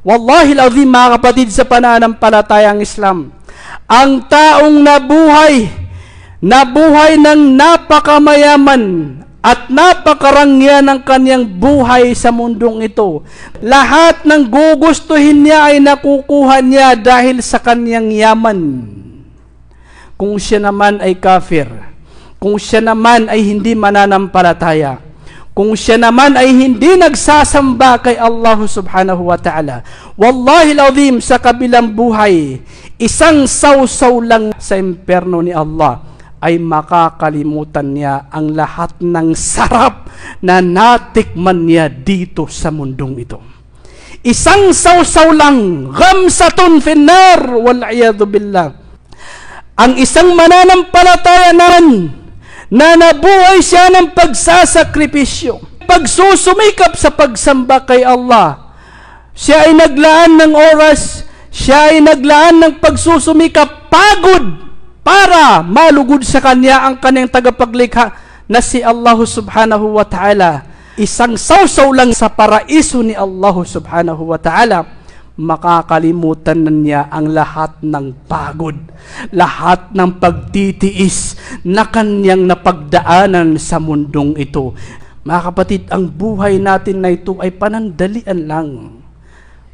Wallahi alazim mga kapatid sa pananampalatayang Islam, ang taong nabuhay, nabuhay ng napakamayaman at napakarangya ng kanyang buhay sa mundong ito. Lahat ng gugustuhin niya ay nakukuha niya dahil sa kanyang yaman. Kung siya naman ay kafir, kung siya naman ay hindi mananampalataya, kung siya naman ay hindi nagsasamba kay Allah subhanahu wa ta'ala, wallahi lazim sa kabilang buhay, isang sausaw lang sa imperno ni Allah ay makakalimutan niya ang lahat ng sarap na natikman niya dito sa mundong ito. Isang sausaw lang, ghamsatun finnar, wal billah. Ang isang mananampalataya naman na nabuhay siya ng pagsasakripisyo, pagsusumikap sa pagsamba kay Allah. Siya ay naglaan ng oras, siya ay naglaan ng pagsusumikap, pagod, para malugod sa kanya ang kanyang tagapaglikha na si Allah subhanahu wa ta'ala. Isang sausaw lang sa paraiso ni Allah subhanahu wa ta'ala makakalimutan na niya ang lahat ng pagod, lahat ng pagtitiis na kanyang napagdaanan sa mundong ito. Mga kapatid, ang buhay natin na ito ay panandalian lang.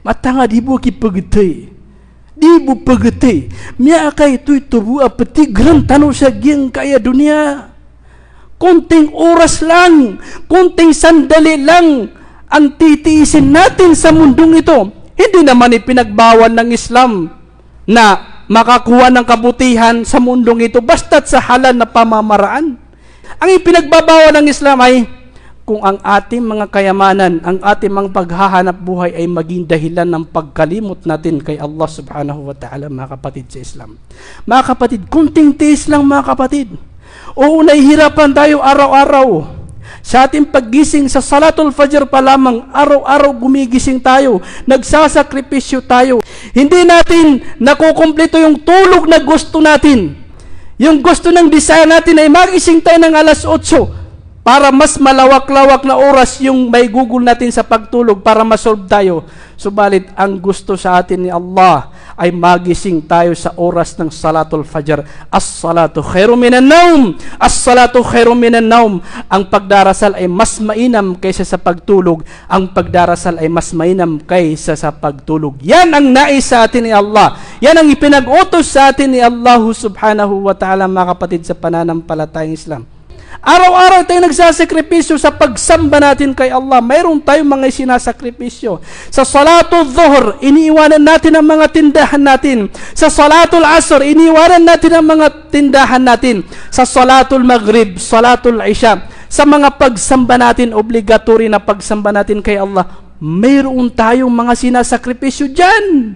Matanga di mo kipagitay. Di mo pagitay. Miya kay ito'y tubu apati gran tanong sa giyang kaya dunia. Konting oras lang, konting sandali lang ang titiisin natin sa mundong ito. Hindi naman ipinagbawal ng Islam na makakuha ng kabutihan sa mundong ito basta't sa halal na pamamaraan. Ang ipinagbabawal ng Islam ay kung ang ating mga kayamanan, ang ating mga paghahanap buhay ay maging dahilan ng pagkalimot natin kay Allah subhanahu wa ta'ala mga kapatid sa Islam. Mga kapatid, kunting tiis lang mga kapatid. Oo, nahihirapan tayo araw-araw. Sa ating paggising sa Salatul Fajr pa lamang, araw-araw gumigising tayo, nagsasakripisyo tayo. Hindi natin nakukumpleto yung tulog na gusto natin. Yung gusto ng desire natin ay magising tayo ng alas 8 para mas malawak-lawak na oras yung may google natin sa pagtulog para masolve tayo. Subalit, ang gusto sa atin ni Allah ay magising tayo sa oras ng Salatul Fajr. As-salatu khairu minan naum. As-salatu khairu minan naum. Ang pagdarasal ay mas mainam kaysa sa pagtulog. Ang pagdarasal ay mas mainam kaysa sa pagtulog. Yan ang nais sa atin ni Allah. Yan ang ipinag-utos sa atin ni Allah subhanahu wa ta'ala mga kapatid sa pananampalatayang Islam. Araw-araw tayo nagsasakripisyo sa pagsamba natin kay Allah. Mayroon tayong mga sinasakripisyo. Sa salatul dhuhr, iniiwanan natin ang mga tindahan natin. Sa salatul asr, iniiwanan natin ang mga tindahan natin. Sa salatul maghrib, salatul isya, sa mga pagsamba natin, obligatory na pagsamba natin kay Allah, mayroon tayong mga sinasakripisyo dyan.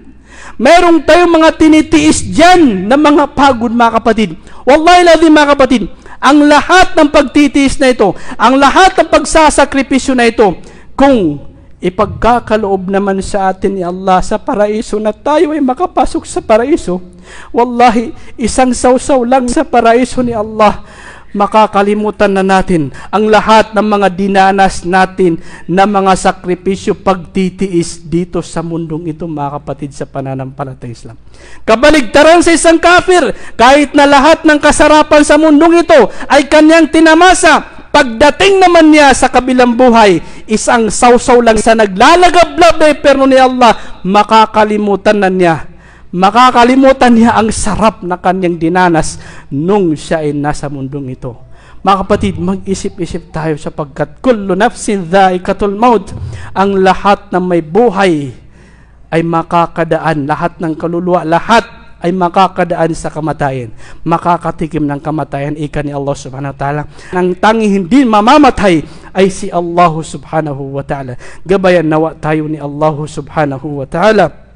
Meron tayong mga tinitiis dyan na mga pagod mga kapatid. Wallahi ladhi mga kapatid, ang lahat ng pagtitiis na ito, ang lahat ng pagsasakripisyo na ito, kung ipagkakaloob naman sa atin ni Allah sa paraiso na tayo ay makapasok sa paraiso, wallahi, isang sausaw lang sa paraiso ni Allah, makakalimutan na natin ang lahat ng mga dinanas natin na mga sakripisyo pagtitiis dito sa mundong ito mga kapatid sa pananampalatay Islam. Kabaligtaran sa isang kafir, kahit na lahat ng kasarapan sa mundong ito ay kanyang tinamasa, pagdating naman niya sa kabilang buhay, isang sausaw lang sa naglalagablab na perno ni Allah, makakalimutan na niya makakalimutan niya ang sarap na kanyang dinanas nung siya ay nasa mundong ito. Mga kapatid, mag-isip-isip tayo sapagkat kullu nafsin dhaikatul maut. Ang lahat ng may buhay ay makakadaan, lahat ng kaluluwa, lahat ay makakadaan sa kamatayan. Makakatikim ng kamatayan, ika ni Allah subhanahu wa ta'ala. Ang tangi hindi mamamatay ay si Allah subhanahu wa ta'ala. Gabayan nawa tayo ni Allah subhanahu wa ta'ala.